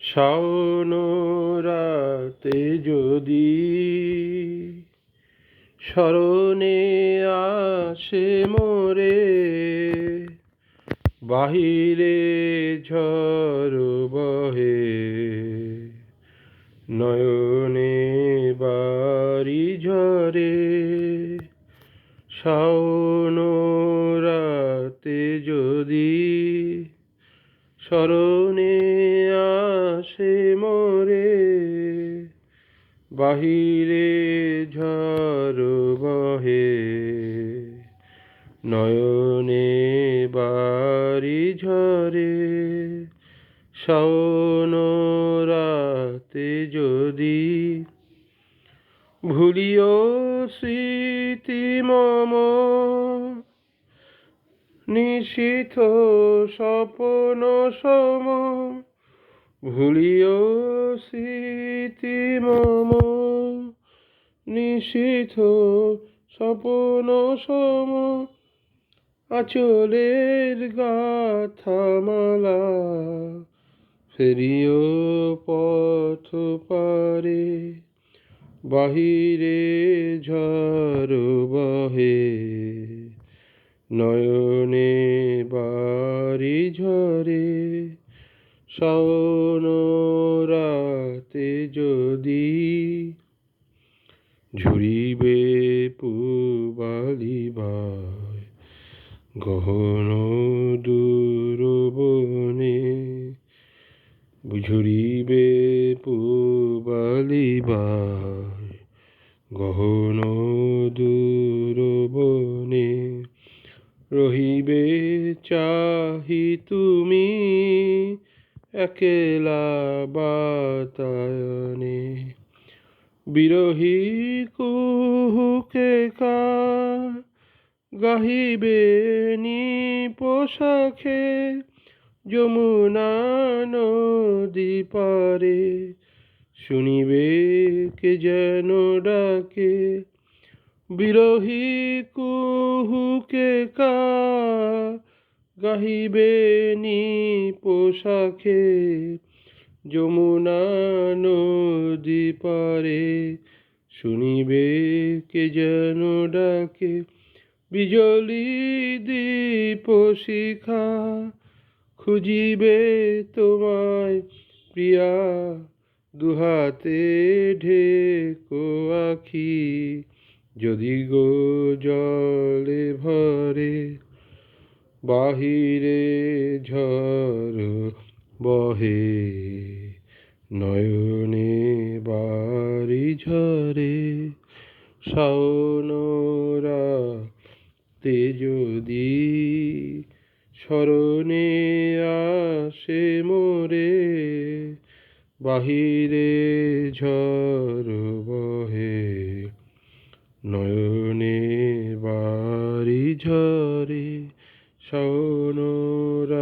শাওন রাতে যদি স্মরণে আসে মোরে, বাহিরে ঝড় বহে, নয়নে বাড়ি ঝরে। শাওন রাতে যদি স্মরণে আসে মোরে, বাহিরে ঝড় বহে। নয়নে বাড়ি ঝরে, শাওন রাতে যদি ভুলিও স্মৃতি মম নিশীথ স্বপন সম ভুলিও স্মৃতি মম। নিশীথ স্বপন সম আচলের গাথামালা ফেরিও পথ পারে, বাহিরে ঝড় বহে। নয়নে বাড়ি ঝরে। শাওন রাতে যদি ঝুরিবে পুবালিবায় গহন দূর বনে ঝুরিবে পুবালিবায় গহন রহিবে চাহি তুমি একেলা বাতায়নে। বিরহী কুহুকে কা গাহিবে নি পোশাখে যমুনা নদী পারে, শুনিবে কে যেন ডাকে বিরহী কুহুকে কা গাহিবে নি পোশাখে যমুনা নদী পারে, শুনিবে কে যেন ডাকে? বিজলি দীপ শিখা, খুঁজিবে তোমায় প্রিয়া। দুহাতে ঢেকো আখি যদি গো জলে ভরে বাহিরে ঝড় বহে, নয়নে বাড়ি ঝরে শাওনরা, তে যদি স্মরণে আসে মোরে, বাহিরে ঝড় ধরে সৌনরাতে